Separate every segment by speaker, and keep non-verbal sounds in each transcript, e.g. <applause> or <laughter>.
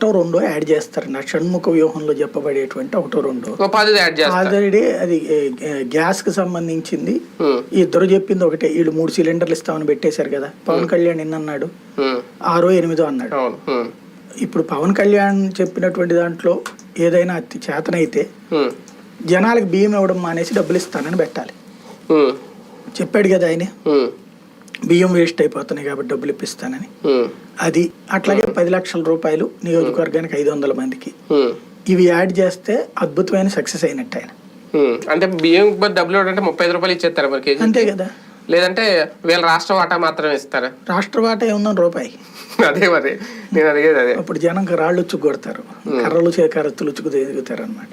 Speaker 1: ఒకటో రెండో యాడ్ చేస్తారండి ఆ షణ్ముఖ వ్యూహంలో చెప్పబడేటువంటి ఒకటో రెండో.
Speaker 2: చేస్తారు
Speaker 1: ఆల్రెడీ అది గ్యాస్కి సంబంధించింది. ఇద్దరు చెప్పింది ఒకటే. వీళ్ళు మూడు సిలిండర్లు ఇస్తామని పెట్టేశారు కదా. పవన్ కళ్యాణ్ ఎన్ని అన్నాడు ఆరో ఎనిమిదో అన్నాడు. ఇప్పుడు పవన్ కళ్యాణ్ చెప్పినటువంటి దాంట్లో ఏదైనా అతి చేతనైతే జనాలకు బియ్యం ఇవ్వడం మానేసి డబ్బులు ఇస్తానని పెట్టాలి. చెప్పాడు కదా ఆయన. బియ్యం వేస్ట్ అయిపోతున్నాయి కాబట్టి డబ్బులు ఇప్పిస్తానని. అది అట్లాగే పది లక్షల రూపాయలు నియోజకవర్గానికి ఐదు వందల మందికి. ఇవి యాడ్ చేస్తే అద్భుతమైన సక్సెస్ అయినట్టు ఆయన.
Speaker 2: అంటే బియ్యం డబ్బులు అంటే ముప్పై ఐదు రూపాయలు ఇచ్చేస్తారు మరి
Speaker 1: అంతే కదా.
Speaker 2: లేదంటే వీళ్ళ రాష్ట్ర వాటా మాత్రమే ఇస్తారా?
Speaker 1: రాష్ట్ర వాటా ఏముందని రూపాయి. <laughs>
Speaker 2: అదే మరి. నేను అడిగేది అదే.
Speaker 1: అప్పుడు జనంకి రాళ్ళు ఉచ్చుకు కొడతారు కర్రలు కరత్తులు ఉచ్చుకు దిగుతారు అనమాట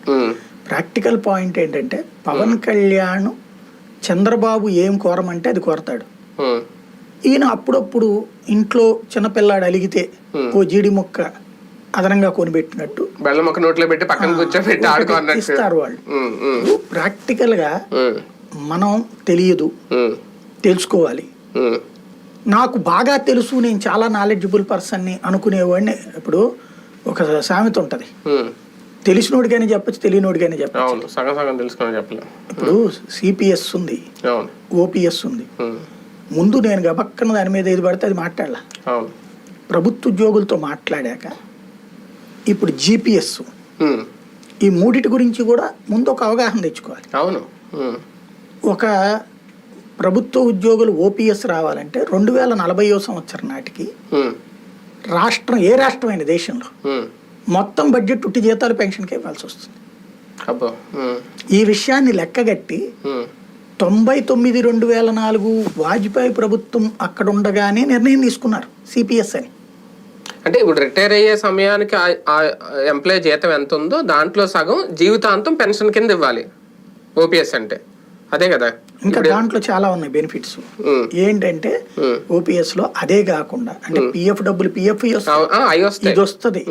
Speaker 1: ప్రాక్టికల్ పాయింట్ ఏంటంటే పవన్ కళ్యాణ్ చంద్రబాబు ఏం కోరమంటే అది కోరతాడు. ఈయన అప్పుడప్పుడు ఇంట్లో చిన్నపిల్లాడు అలిగితే ఓ జీడి మొక్క అదనంగా కొనిపెట్టినట్టు.
Speaker 2: బెల్లం ఒక నోట్లో పెట్టి పక్కన కూర్చోబెట్టి
Speaker 1: ఇస్తారు వాళ్ళు.
Speaker 2: ప్రాక్టికల్గా
Speaker 1: మనం తెలియదు. తెలుసుకోవాలి. నాకు బాగా తెలుసు నేను చాలా నాలెడ్జబుల్ పర్సన్ని అనుకునేవాడిని. ఇప్పుడు ఒక సామెత ఉంటది. తెలిసినోడికైనా చెప్పచ్చు తెలియనోడికైనా చెప్పచ్చు.
Speaker 2: సగం సగం తెలుసుకుని చెప్పలే.
Speaker 1: ఇప్పుడు సిపిఎస్ ఉంది. ఓపీఎస్ ఉంది. ముందు నేను గబక్కన దాని మీద ఏది పడితే అది మాట్లాడాల. ప్రభుత్వ ఉద్యోగులతో మాట్లాడాక ఇప్పుడు జీపీఎస్ ఈ మూడిటి గురించి కూడా ముందు ఒక అవగాహన తెచ్చుకోవాలి.
Speaker 2: అవును.
Speaker 1: ఒక ప్రభుత్వ ఉద్యోగులు ఓపీఎస్ రావాలంటే రెండు వేల నలభైయో సంవత్సరం నాటికి రాష్ట్రం ఏ రాష్ట్రమైన దేశంలో. మొత్తం బడ్జెట్ ఉట్టి జీతాలు పెన్షన్కి ఇవ్వాల్సి వస్తుంది. ఈ విషయాన్ని లెక్కగట్టి తొంభై తొమ్మిది రెండు వేల నాలుగు వాజ్పేయి ప్రభుత్వం అక్కడ ఉండగానే నిర్ణయం తీసుకున్నారు సిపిఎస్ అని.
Speaker 2: అంటే ఇప్పుడు రిటైర్ అయ్యే సమయానికి ఎంప్లాయ్ జీతం ఎంత ఉందో దాంట్లో సగం జీవితాంతం పెన్షన్ కింద ఇవ్వాలి ఓపీఎస్ అంటే. అదే కదా.
Speaker 1: ఇంకా దాంట్లో చాలా ఉన్నాయి బెనిఫిట్స్. ఏంటంటే. ఓపీఎస్లో అదే కాకుండా అంటే పిఎఫ్ డబ్బులు పిఎఫ్ ఇది వస్తుంది.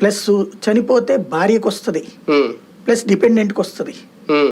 Speaker 1: ప్లస్ చనిపోతే భార్యకు వస్తుంది ప్లస్ డిపెండెంట్కి వస్తుంది
Speaker 2: ఉమ్.